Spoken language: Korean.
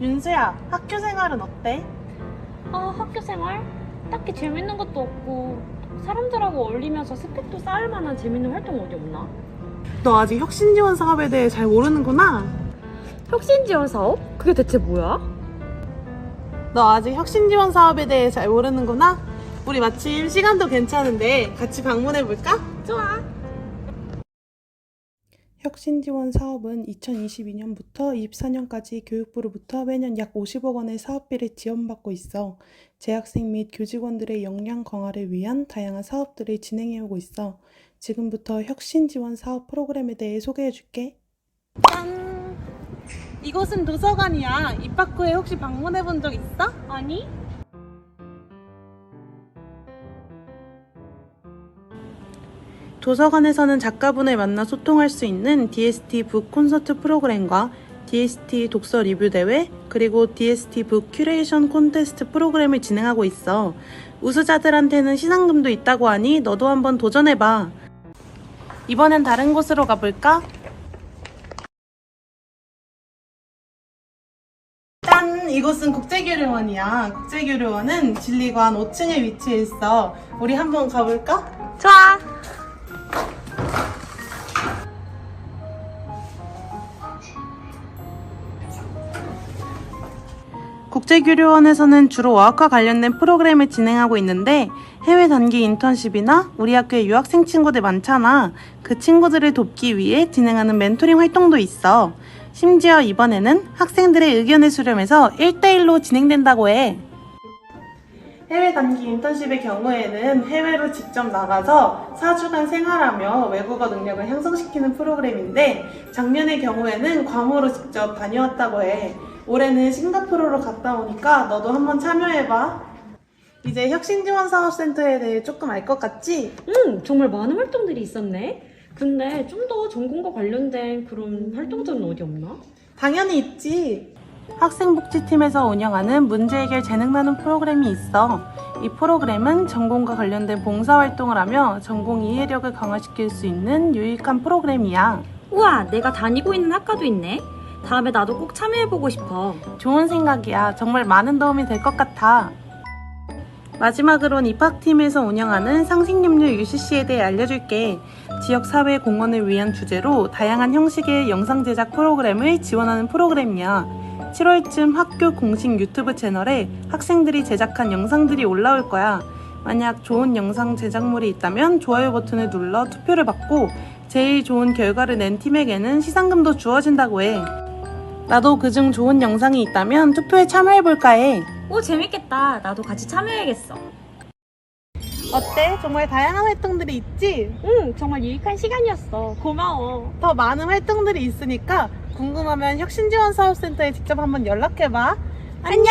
윤수야, 학교 생활은 어때? 아, 학교 생활? 딱히 재밌는 것도 없고 사람들하고 어울리면서 스펙도 쌓을 만한 재밌는 활동 어디 없나? 너 아직 혁신지원 사업에 대해 잘 모르는구나. 혁신지원 사업? 그게 대체 뭐야? 너 아직 혁신지원 사업에 대해 잘 모르는구나. 우리 마침 시간도 괜찮은데 같이 방문해 볼까? 좋아. 혁신 지원 사업은 2022년부터 24년까지 교육부로부터 매년 약 50억 원의 사업비를 지원받고 있어 재학생 및 교직원들의 역량 강화를 위한 다양한 사업들을 진행해오고 있어 지금부터 혁신 지원 사업 프로그램에 대해 소개해줄게. 짠! 이곳은 도서관이야. 입학 후에 혹시 방문해 본 적 있어? 아니? 도서관에서는 작가분을 만나 소통할 수 있는 DST 북 콘서트 프로그램과 DST 독서 리뷰 대회, 그리고 DST 북 큐레이션 콘테스트 프로그램을 진행하고 있어. 우수자들한테는 시상금도 있다고 하니 너도 한번 도전해봐. 이번엔 다른 곳으로 가볼까? 짠! 이곳은 국제교류원이야. 국제교류원은 진리관 5층에 위치해 있어. 우리 한번 가볼까? 좋아. 국제교류원에서는 주로 어학과 관련된 프로그램을 진행하고 있는데 해외 단기 인턴십이나 우리 학교에 유학생 친구들 많잖아. 그 친구들을 돕기 위해 진행하는 멘토링 활동도 있어. 심지어 이번에는 학생들의 의견을 수렴해서 1대1로 진행된다고 해. 해외 단기 인턴십의 경우에는 해외로 직접 나가서 4주간 생활하며 외국어 능력을 향상시키는 프로그램인데 작년의 경우에는 괌으로 직접 다녀왔다고 해. 올해는 싱가포르로 갔다 오니까 너도 한번 참여해봐. 이제 혁신지원 사업센터에 대해 조금 알 것 같지? 응, 정말 많은 활동들이 있었네. 근데 좀 더 전공과 관련된 그런 활동들은 어디 없나? 당연히 있지. 학생복지팀에서 운영하는 문제 해결 재능 나눔 프로그램이 있어. 이 프로그램은 전공과 관련된 봉사활동을 하며 전공 이해력을 강화시킬 수 있는 유익한 프로그램이야. 우와, 내가 다니고 있는 학과도 있네. 다음에 나도 꼭 참여해보고 싶어. 좋은 생각이야. 정말 많은 도움이 될 것 같아. 마지막으론 입학팀에서 운영하는 상생협력 UCC에 대해 알려줄게. 지역사회 공헌을 위한 주제로 다양한 형식의 영상 제작 프로그램을 지원하는 프로그램이야. 7월쯤 학교 공식 유튜브 채널에 학생들이 제작한 영상들이 올라올 거야. 만약 좋은 영상 제작물이 있다면 좋아요 버튼을 눌러 투표를 받고 제일 좋은 결과를 낸 팀에게는 시상금도 주어진다고 해. 나도 그중 좋은 영상이 있다면 투표에 참여해볼까 해. 오, 재밌겠다. 나도 같이 참여해야겠어. 어때? 정말 다양한 활동들이 있지? 응, 정말 유익한 시간이었어. 고마워. 더 많은 활동들이 있으니까 궁금하면 혁신지원사업센터에 직접 한번 연락해봐. 안녕!